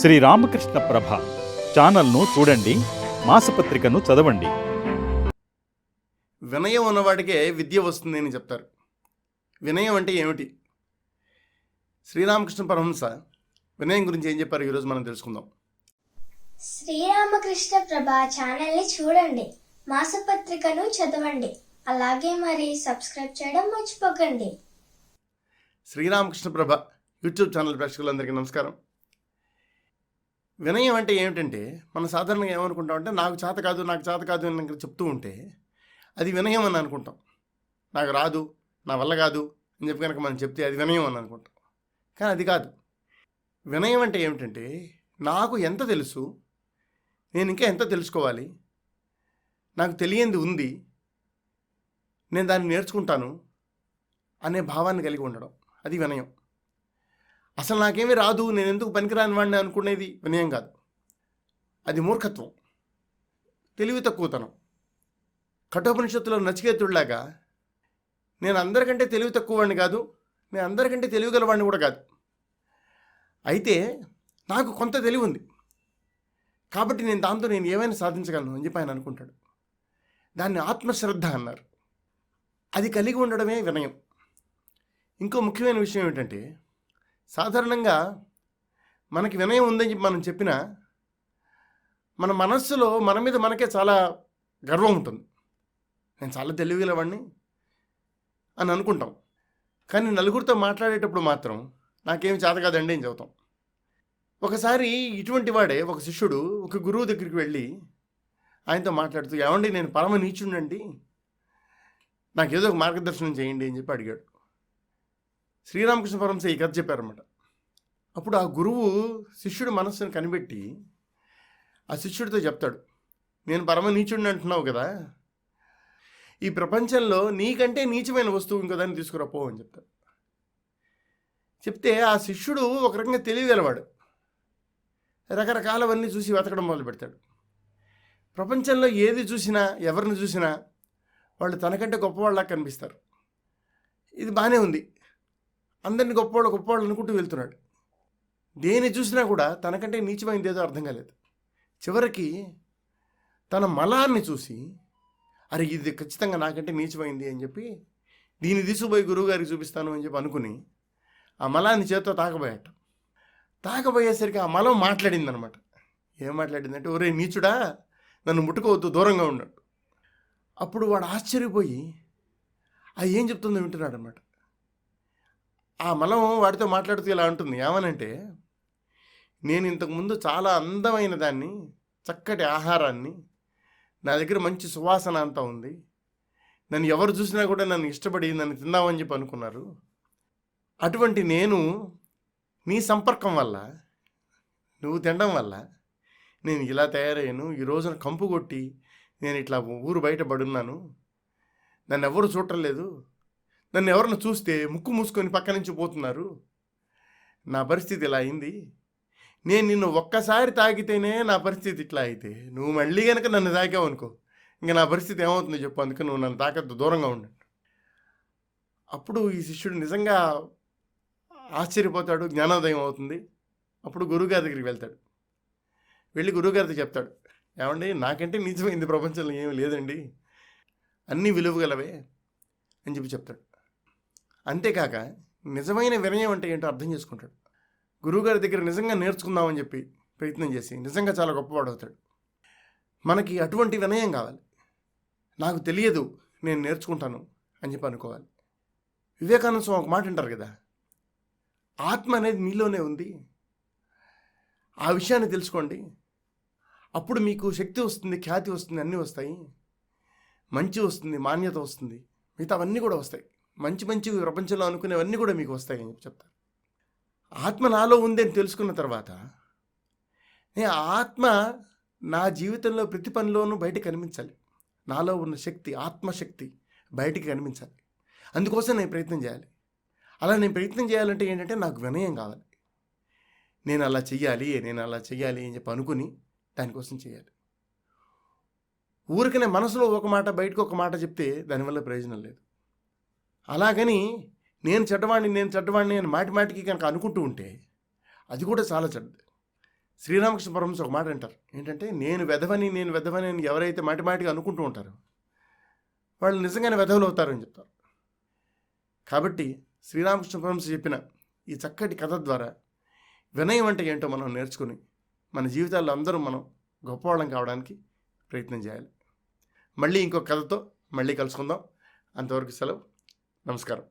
శ్రీ రామకృష్ణ ప్రభ ఛానల్ను చూడండి మాసపత్రికను చదవండి. వినయం ఉన్నవాడికే విద్య వస్తుంది అని చెప్తారు. వినయం అంటే ఏమిటి? శ్రీరామకృష్ణ పరమహంస వినయం గురించి ఏం చెప్పారు? ఈరోజు మనం తెలుసుకుందాం. శ్రీరామకృష్ణ ప్రభా ఛానల్ని చూడండి మాసపత్రికను చదవండి. అలాగే మరి సబ్స్క్రైబ్ చేయడం మర్చిపోకండి. శ్రీరామకృష్ణ ప్రభ యూట్యూబ్ ఛానల్ ప్రేక్షకులందరికీ నమస్కారం. వినయం అంటే ఏమిటంటే మనం సాధారణంగా ఏమనుకుంటామంటే నాకు చేత కాదు నాకు చేత కాదు అని చెప్తూ ఉంటే అది వినయం అని అనుకుంటాం. నాకు రాదు నా వల్ల కాదు అని చెప్పి కనుక మనం చెప్తే అది వినయం అని అనుకుంటాం. కానీ అది కాదు. వినయం అంటే ఏమిటంటే నాకు ఎంత తెలుసు? నేను ఇంకా ఎంత తెలుసుకోవాలి? నాకు తెలియంది ఉంది. నేను దాన్ని నేర్చుకుంటాను అనే భావాన్ని కలిగి ఉండడం. అది వినయం. అసలు నాకేమీ రాదు నేను ఎందుకు పనికిరాని వాడిని అనుకునేది? వినయం కాదు. అది మూర్ఖత్వం. తెలివి తక్కువతనం. కఠోపనిషత్తులో నచికేతుడిలాగా నేను అందరికంటే తెలివి తక్కువ వాడిని కాదు నేను అందరికంటే తెలివి గలవాడిని కూడా కాదు. అయితే నాకు కొంత తెలివి ఉంది కాబట్టి నేను దాంతో నేను ఏమైనా సాధించగలను అని చెప్పి ఆయన అనుకుంటాడు. దాన్ని ఆత్మశ్రద్ధ అన్నారు. అది కలిగి ఉండడమే వినయం. ఇంకో ముఖ్యమైన విషయం ఏంటంటే సాధారణంగా మనకి వినయం ఉందని చెప్పి మనం చెప్పినా మన మనస్సులో మన మీద మనకే చాలా గర్వం ఉంటుంది. నేను చాలా తెలివిగలవాడిని అని అనుకుంటాం. కానీ నలుగురితో మాట్లాడేటప్పుడు మాత్రం నాకేం చేత కాదండి అని చెబుతాం. ఒకసారి ఇటువంటి వాడే ఒక శిష్యుడు ఒక గురువు దగ్గరికి వెళ్ళి ఆయనతో మాట్లాడుతూ ఏమండి నేను పరమ నీచుండండి నాకు ఏదో ఒక మార్గదర్శనం చేయండి అని చెప్పి అడిగాడు. శ్రీరామకృష్ణ పరమశ ఈ కథ చెప్పారన్నమాట. అప్పుడు ఆ గురువు శిష్యుడి మనస్సును కనిపెట్టి ఆ శిష్యుడితో చెప్తాడు నేను పరమ నీచుడిని అంటున్నావు కదా ఈ ప్రపంచంలో నీకంటే నీచమైన వస్తువు ఇంకోదాన్ని తీసుకురా పో అని చెప్తాడు. చెప్తే ఆ శిష్యుడు ఒక రకంగా తెలియగలవాడు రకరకాలవన్నీ చూసి వెతకడం మొదలు పెడతాడు. ప్రపంచంలో ఏది చూసినా ఎవరిని చూసినా వాళ్ళు తనకంటే గొప్పవాళ్ళ కనిపిస్తారు. ఇది బాగానే ఉంది. అందరిని గొప్పవాళ్ళు గొప్పవాళ్ళు అనుకుంటూ వెళ్తున్నాడు. దేని చూసినా కూడా తనకంటే నీచమైంది ఏదో అర్థం కాలేదు. చివరికి తన మలాన్ని చూసి అరే ఇది ఖచ్చితంగా నాకంటే నీచమైంది అని చెప్పి దీన్ని తీసుకుపోయి గురువుగారికి చూపిస్తాను అని చెప్పి అనుకుని ఆ మలాన్ని చేత్తో తాకబోయాట. తాకబోయేసరికి ఆ మలం మాట్లాడింది అనమాట ఏం మాట్లాడిందంటే ఒరే నీచుడా నన్ను ముట్టుకోవద్దు దూరంగా ఉన్నాడు అప్పుడు వాడు ఆశ్చర్యపోయి ఆ ఏం చెప్తుందో వింటున్నాడు అనమాట ఆ మలం వాడితో మాట్లాడుతూ ఇలా అంటుంది ఏమనంటే నేను ఇంతకుముందు చాలా అందమైన దాన్ని చక్కటి ఆహారాన్ని నా దగ్గర మంచి సువాసన అంతా ఉంది నన్ను ఎవరు చూసినా కూడా నన్ను ఇష్టపడి నన్ను తిందామని చెప్పి అనుకున్నారు. అటువంటి నేను నీ సంపర్కం వల్ల నువ్వు తినడం వల్ల నేను ఇలా తయారయ్యాను ఈ రోజున కంపు కొట్టి నేను ఇట్లా ఊరు బయట పడున్నాను నన్ను ఎవరు చూడలేదు నన్ను ఎవరిని చూస్తే ముక్కు మూసుకొని పక్క నుంచి పోతున్నారు? నా పరిస్థితి ఇలా అయింది. నేను నిన్ను ఒక్కసారి తాగితేనే నా పరిస్థితి ఇట్లా అయితే. నువ్వు మళ్ళీ కనుక నన్ను తాగావు అనుకో ఇంకా నా పరిస్థితి ఏమవుతుందో చెప్పు అందుకని నువ్వు నన్ను తాకద్దు దూరంగా ఉండండి అప్పుడు ఈ శిష్యుడు నిజంగా ఆశ్చర్యపోతాడు జ్ఞానోదయం అవుతుంది. అప్పుడు గురువుగారి దగ్గరికి వెళ్తాడు. వెళ్ళి గురువుగారితో చెప్తాడు ఏమండి నాకంటే నిజమైంది ప్రపంచంలో ఏమీ లేదండి. అన్నీ విలువగలవే అని చెప్పి చెప్తాడు. అంతేకాక నిజమైన వినయం అంటే ఏంటో అర్థం చేసుకుంటాడు. గురువుగారి దగ్గర నిజంగా నేర్చుకుందామని చెప్పి ప్రయత్నం చేసి నిజంగా చాలా గొప్పవాడు అవుతాడు. మనకి అటువంటి వినయం కావాలి. నాకు తెలియదు నేను నేర్చుకుంటాను అని చెప్పి అనుకోవాలి. వివేకానంద స్వామి ఒక మాట అంటారు కదా ఆత్మ అనేది మీలోనే ఉంది. ఆ విషయాన్ని తెలుసుకోండి. అప్పుడు మీకు శక్తి వస్తుంది ఖ్యాతి వస్తుంది అన్నీ వస్తాయి. మంచి వస్తుంది మాన్యత వస్తుంది. మిగతా అవన్నీ కూడా వస్తాయి. మంచి మంచి ప్రపంచంలో అనుకునేవన్నీ కూడా మీకు వస్తాయని చెప్పి చెప్తారు ఆత్మ నాలో ఉంది అని తెలుసుకున్న తర్వాత నేను ఆత్మ నా జీవితంలో ప్రతి పనిలోనూ బయట కనిపించాలి. నాలో ఉన్న శక్తి ఆత్మశక్తి బయటికి కనిపించాలి. అందుకోసం నేను ప్రయత్నం చేయాలి. అలా నేను ప్రయత్నం చేయాలంటే ఏంటంటే నాకు వినయం కావాలి. నేను అలా చెయ్యాలి నేను అలా చెయ్యాలి అని చెప్పి అనుకుని దానికోసం చేయాలి. ఊరికనే మనసులో ఒక మాట బయటకు ఒక మాట చెప్తే దానివల్ల ప్రయోజనం లేదు. అలాగని నేను చెడ్డవాడిని నేను చెడ్డవాడిని అని మాటి మాటికి కనుక అనుకుంటూ ఉంటే అది కూడా చాలా చెడ్డది. శ్రీరామకృష్ణ పరమహంస ఒక మాట అంటారు. ఏంటంటే నేను వెధవని నేను వెధవని అని ఎవరైతే మాటి మాటికి అనుకుంటూ ఉంటారో వాళ్ళు నిజంగానే వెధవలు అవుతారని చెప్తారు. కాబట్టి శ్రీరామకృష్ణ పరమహంస చెప్పిన ఈ చక్కటి కథ ద్వారా వినయం అంటే ఏంటో మనం నేర్చుకుని మన జీవితాల్లో అందరూ మనం గొప్పవాళ్ళం కావడానికి ప్రయత్నం చేయాలి. మళ్ళీ ఇంకో కథతో మళ్ళీ కలుసుకుందాం. అంతవరకు సెలవు. നമസ്കാരം